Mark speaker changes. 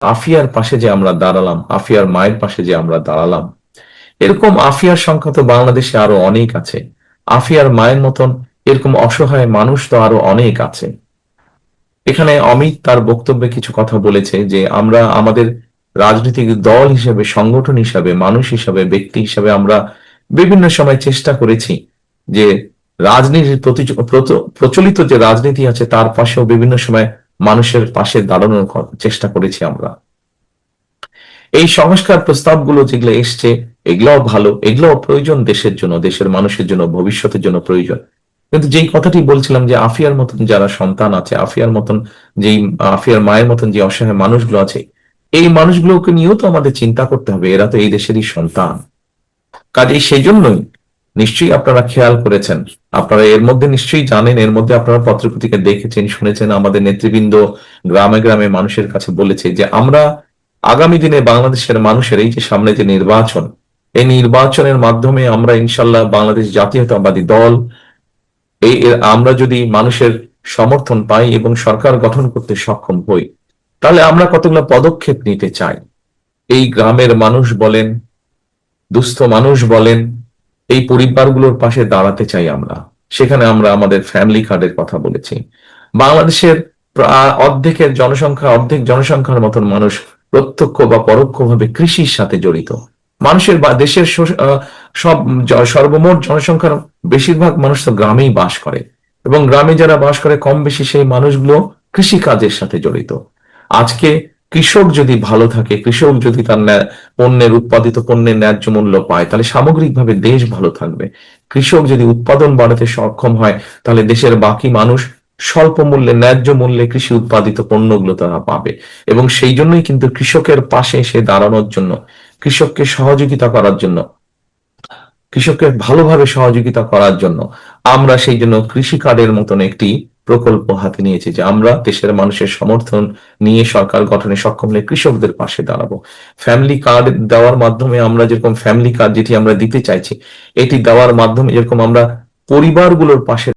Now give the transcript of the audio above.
Speaker 1: আফিয়ার পাশে যে আমরা দাঁড়ালাম, আফিয়ার মায়ের পাশে যে আমরা দাঁড়ালাম, এরকম আফিয়ার সংখ্যা তো বাংলাদেশে আরও অনেক আছে। আফিয়ার মায়ের মতন এরকম অসহায় মানুষ তো আরও অনেক আছে। এখানে অমিত তার বক্তব্যে কিছু কথা বলেছে যে আমরা আমাদের রাজনৈতিক দল হিসেবে, সংগঠন হিসাবে, মানুষ হিসাবে, ব্যক্তি হিসাবে আমরা বিভিন্ন সময় চেষ্টা করেছি যে রাজনীতির প্রচলিত যে রাজনীতি আছে, তার পাশেও বিভিন্ন সময় মানুষের পাশে দাঁড়ানোর চেষ্টা করেছি আমরা। এই সংস্কার প্রস্তাবগুলো যেগুলো এসছে, এগুলোও ভালো, এগুলোও প্রয়োজন দেশের জন্য, দেশের মানুষের জন্য, ভবিষ্যতের জন্য প্রয়োজন। কিন্তু যেই কথাটি বলছিলাম যে আফিয়ার মতন যারা সন্তান আছে, আফিয়ার মতন যেই, আফিয়ার মায়ের মতন যে অসহায় মানুষগুলো আছে, এই মানুষগুলোকে নিয়েও তো আমাদের চিন্তা করতে হবে। এরা তো এই দেশেরই সন্তান। কাজেই সেই জন্যই নিশ্চয়ই আপনারা খেয়াল করেছেন। আপনারা এর মধ্যে নিশ্চয়ই জানেন, এর মধ্যে আপনারা পত্রপত্রিকা দেখেছেন, শুনেছেন। আমাদের নেতৃবৃন্দ গ্রামে গ্রামে মানুষের কাছে বলেছে যে, আমরা আগামী দিনে বাংলাদেশের মানুষের এই যে সামনে যে নির্বাচন, এই নির্বাচনের মাধ্যমে আমরা ইনশাল্লাহ বাংলাদেশ জাতীয়তাবাদী দল, এই আমরা যদি মানুষের সমর্থন পাই এবং সরকার গঠন করতে সক্ষম হই, তাহলে আমরা কতগুলো পদক্ষেপ নিতে চাই? এই গ্রামের মানুষ বলেন, দুস্থ মানুষ বলেন এই পরিবারগুলোর পাশে দাঁড়াতে চাই আমরা। সেখানে আমরা আমাদের ফ্যামিলি কার্ডের কথা বলেছি। বাংলাদেশের অর্ধেকের জনসংখ্যা, অর্ধেক জনসংখ্যার মতন মানুষ প্রত্যক্ষ বা পরোক্ষভাবে কৃষির সাথে জড়িত। মানুষের বা দেশের সব সর্বমোট জনসংখ্যার বেশিরভাগ মানুষ তো গ্রামেই বাস করে। এবং গ্রামে যারা বাস করে কম বেশি সেই মানুষগুলো কৃষি কাজের সাথে জড়িত। আজকে কৃষক যদি ভালো থাকে, কৃষক যদি তার পণ্যের উৎপাদিত পণ্যের ন্যায্য মূল্য পায়, তাহলে সামগ্রিকভাবে দেশ ভালো থাকবে। কৃষক যদি উৎপাদন বাড়াতে সক্ষম হয়, তাহলে দেশের বাকি মানুষ স্বল্প মূল্যে, ন্যায্য মূল্যে কৃষি উৎপাদিত পণ্যগুলো তারা পাবে। এবং সেই জন্যই কিন্তু কৃষকের পাশে এসে দাঁড়ানোর জন্য, কৃষককে সহযোগিতা করার জন্য, কৃষককে ভালোভাবে সহযোগিতা করার জন্য আমরা সেই জন্য কৃষি কার্ডের মতন একটি প্রকল্প হাতে নিয়েছে যে আমরা দেশের মানুষের সমর্থন নিয়ে সরকার গঠনে সক্ষম হলে কৃষকদের পাশে দাঁড়াবো। ফ্যামিলি কার্ড দেওয়ার মাধ্যমে আমরা যেরকম ফ্যামিলি কার্ড যেটি আমরা দিতে চাইছি, এটি দেওয়ার মাধ্যমে যেরকম আমরা পরিবারগুলোর পাশে